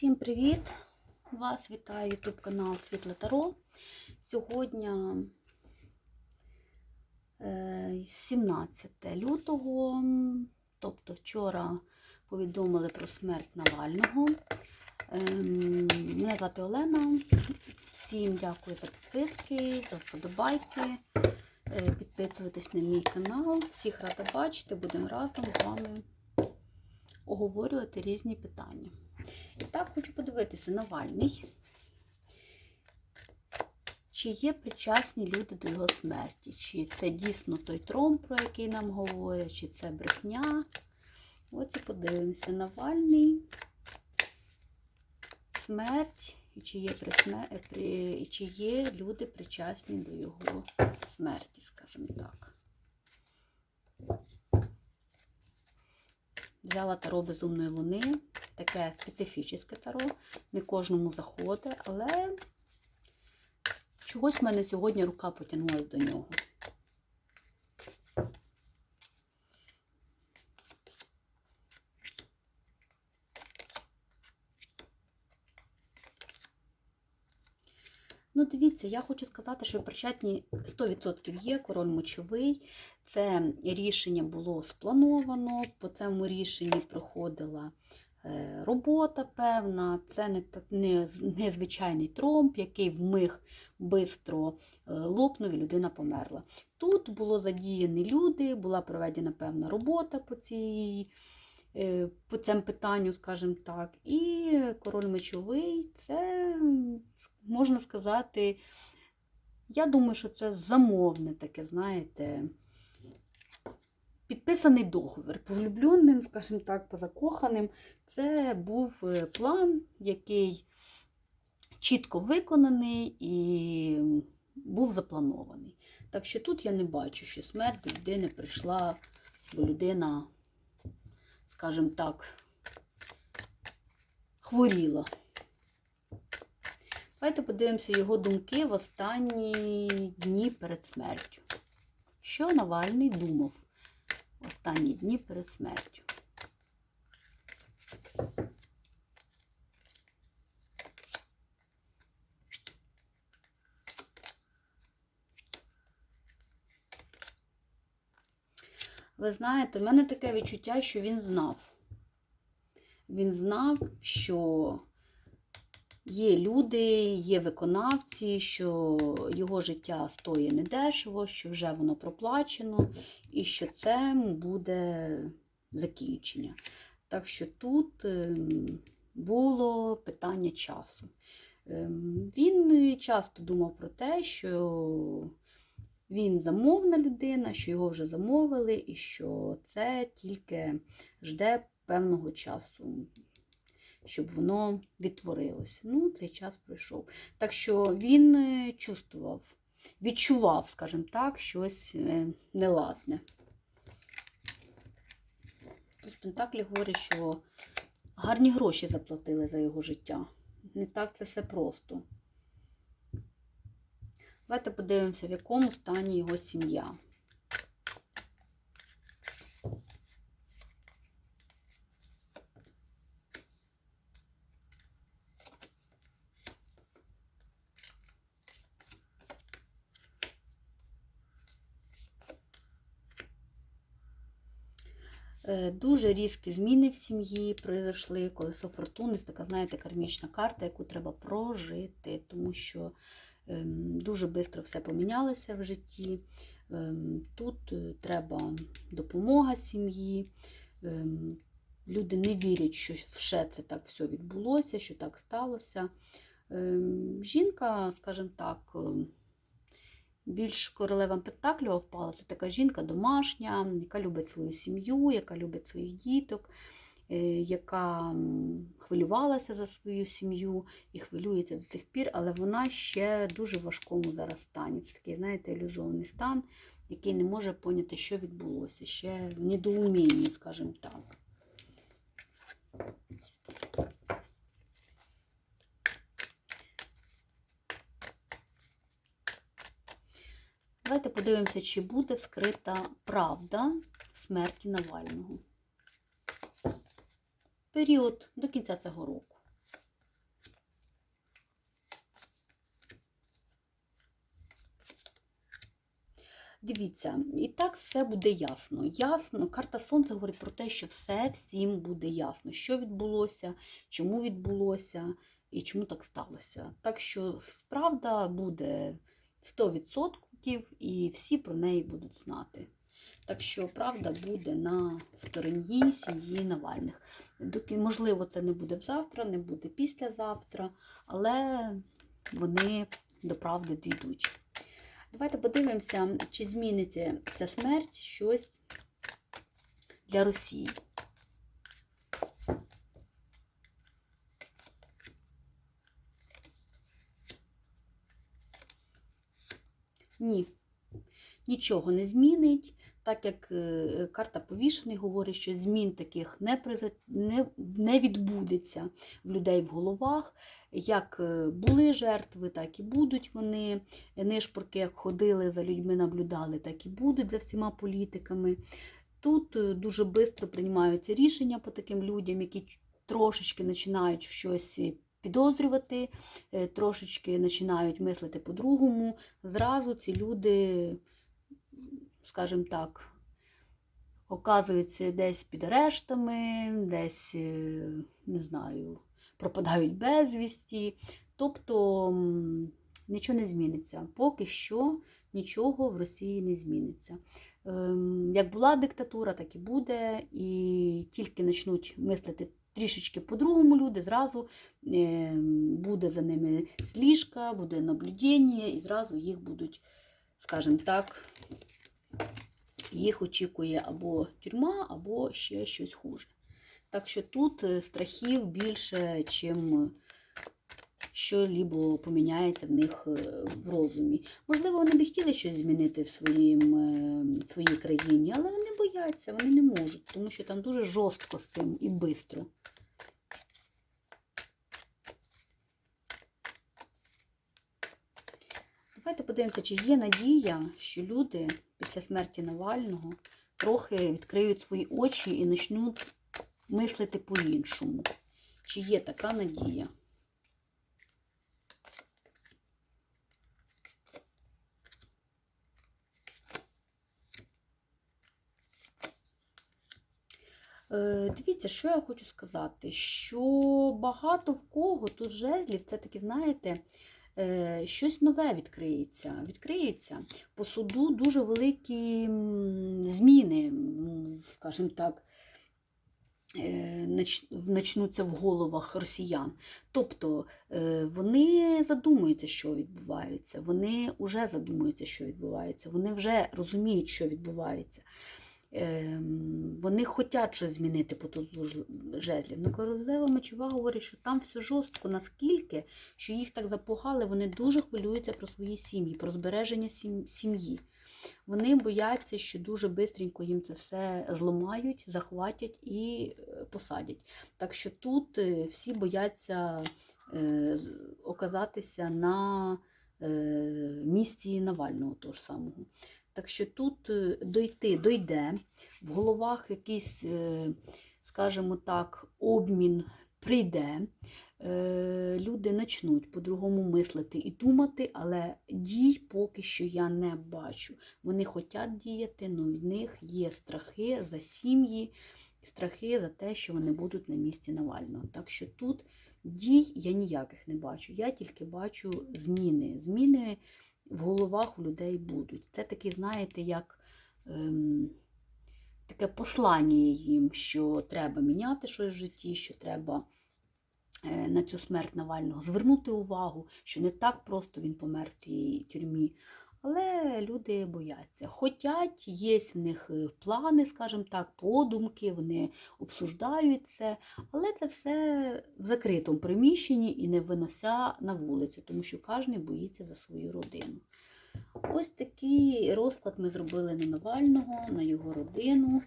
Всім привіт! Вас вітає YouTube канал Світле Таро. Сьогодні е, 17 лютого, тобто вчора повідомили про смерть Навального. Ем, Мене звати Олена. Всім дякую за підписки, за вподобайки. Е, Підписуйтесь на мій канал. Всіх рада бачити, будемо разом з вами оговорювати різні питання. І так, хочу подивитися, Навальний. Чи є причасні люди до його смерті? Чи це дійсно той Тромп, про який нам говорять, чи це брехня? Ось і подивимося. Навальний, смерть, і чи є, присме... при... і чи є люди причасні до його смерті, скажімо так. Взяла таро безумної луни, таке специфічне таро, не кожному заходить, але чогось в мене сьогодні рука потягнулася до нього. Ну, дивіться, я хочу сказати, що причетні 100% є король мочовий. Це рішення було сплановано, по цьому рішенні проходила е, робота певна. Це не, не, не звичайний тромб, який вмиг бистро е, лопнув і людина померла. Тут було задіяні люди, була проведена певна робота по цій. е, По цьому питанню, скажімо так, і король мечовий це, можна сказати, я думаю, що це замовне таке, знаєте, підписаний договір. По влюбленим, скажімо так, по закоханим. Це був е, план, який чітко виконаний і був запланований. Так що тут я не бачу, що смерть до людини прийшла, бо людина, скажімо так, хворіла. Давайте подивимося його думки в останні дні перед смертю. Що Навальний думав в останні дні перед смертю? Ви знаєте, в мене таке відчуття, що він знав. Він знав, що Є люди, є виконавці, що його життя стоїть недешево, що вже воно проплачено, і що це буде закінчення. Так що тут ем, було питання часу. Ем, він часто думав про те, що він замовна людина, що його вже замовили, і що це тільки жде певного часу щоб воно відтворилося. Ну, цей час пройшов. Так що він е, чувствував, відчував, скажімо так, щось е, неладне. Тут Пентаклі говорить, що гарні гроші заплатили за його життя. Не так це все просто. Давайте подивимося, в якому стані його сім'я. Дуже різкі зміни в сім'ї произошли. Колесо фортуни така, знаєте, кармічна карта, яку треба прожити, тому що ем, дуже швидко все помінялося в житті. Ем, тут е, треба допомога сім'ї. Ем, люди не вірять, що ще це так все відбулося, що так сталося. Жінка, скажімо так, більш королева Пентакліва впала. Це така жінка домашня, яка любить свою сім'ю, яка любить своїх діток, е, яка хвилювалася за свою сім'ю і хвилюється до цих пір, але вона ще дуже в важкому зараз стані. Це такий, знаєте, ілюзований стан, який не може поняти, що відбулося. Ще в недоумінні, скажімо так. Давайте подивимося, чи буде вскрита правда смерті Навального. Період до кінця цього року. Дивіться, і так все буде ясно. Ясно, карта Сонця говорить про те, що все всім буде ясно, що відбулося, чому відбулося і чому так сталося. Так що правда буде 100% і всі про неї будуть знати. Так що правда буде на стороні сім'ї Навальних. Доки, можливо, це не буде завтра, не буде післязавтра, але вони до правди дійдуть. Давайте подивимося, чи зміниться ця смерть щось для Росії. Ні, нічого не змінить, так як е, карта повішений говорить, що змін таких не, не, не відбудеться в людей в головах. Як е, були жертви, так і будуть вони. Нишпорки, як ходили за людьми, наблюдали, так і будуть за всіма політиками. Тут е, дуже швидко приймаються рішення по таким людям, які трошечки починають щось підозрювати, трошечки починають мислити по-другому. Зразу ці люди, скажімо так, оказуються десь під арештами, десь, не знаю, пропадають безвісті. Тобто нічого не зміниться. Поки що нічого в Росії не зміниться. Як була диктатура, так і буде, і тільки почнуть мислити трішечки по-другому люди, зразу е, буде за ними сліжка, буде наблюдення, і зразу їх будуть, скажімо так, їх очікує або тюрма, або ще щось хуже. Так що тут е, страхів більше, чим що-либо поміняється в них е, в розумі. Можливо, вони б хотіли щось змінити в своїм, в своїй країні, але вони бояться, вони не можуть, тому що там дуже жорстко з цим і швидко. Давайте подивимося, чи є надія, що люди після смерті Навального трохи відкриють свої очі і почнуть мислити по-іншому. Чи є така надія? Дивіться, що я хочу сказати, що багато в кого тут жезлів, це таки, знаєте, Е, щось нове відкриється. Відкриється по суду дуже великі зміни, скажімо так, е, начнуться в головах росіян. Тобто е, вони задумуються, що відбувається, вони вже задумуються, що відбувається, вони вже розуміють, що відбувається. Ем, вони хочуть щось змінити по тузу жезлів. Ну, королева мечова говорить, що там все жорстко, наскільки, що їх так запугали, вони дуже хвилюються про свої сім'ї, про збереження сім'ї. Вони бояться, що дуже швидко їм це все зламають, захватять і е, посадять. Так що тут е, всі бояться е, оказатися на місці Навального того ж самого. Так що тут е, дойти дойде, в головах якийсь, е, скажімо так, обмін прийде. Е, люди почнуть по-другому мислити і думати, але дій поки що я не бачу. Вони хочуть діяти, але в них є страхи за сім'ї, страхи за те, що вони будуть на місці Навального. Так що тут дій я ніяких не бачу. Я тільки бачу зміни. Зміни в головах у людей будуть. Це такі, знаєте, як ем, таке послання їм, що треба міняти щось в житті, що треба е, на цю смерть Навального звернути увагу, що не так просто він помер в тій тюрмі. Але люди бояться. Хотять, є в них е, плани, скажімо так, подумки, вони обсуждають це, але це все в закритому приміщенні і не винося на вулицю, тому що кожен боїться за свою родину. Ось такий розклад ми зробили на Навального, на його родину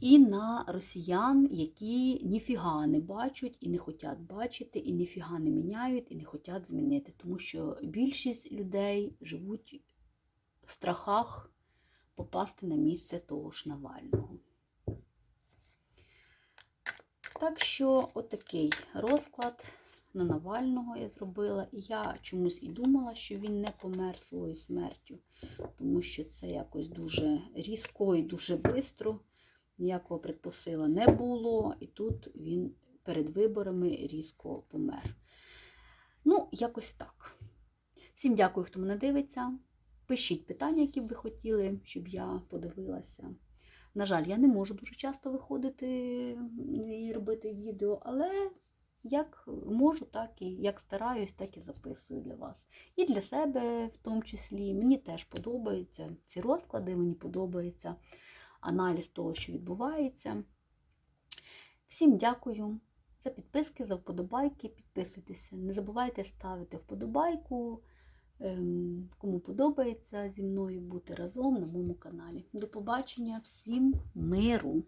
і на росіян, які ніфіга не бачать і не хочуть бачити, і ніфіга не міняють, і не хочуть змінити. Тому що більшість людей живуть в страхах попасти на місце того ж Навального. Так що, отакий розклад на Навального я зробила. І я чомусь і думала, що він не помер своєю смертю, тому що це якось дуже різко і дуже швидко. Ніякого предпосила не було, і тут він перед виборами різко помер. Ну, якось так. Всім дякую, хто мене дивиться. Пишіть питання, які б ви хотіли, щоб я подивилася. На жаль, я не можу дуже часто виходити і робити відео, але як можу, так і як стараюсь, так і записую для вас. І для себе в тому числі. Мені теж подобаються ці розклади, мені подобається аналіз того, що відбувається. Всім дякую за підписки, за вподобайки. Підписуйтеся. Не забувайте ставити вподобайку. Ем, Кому подобається зі мною бути разом на моєму каналі. До побачення, всім миру!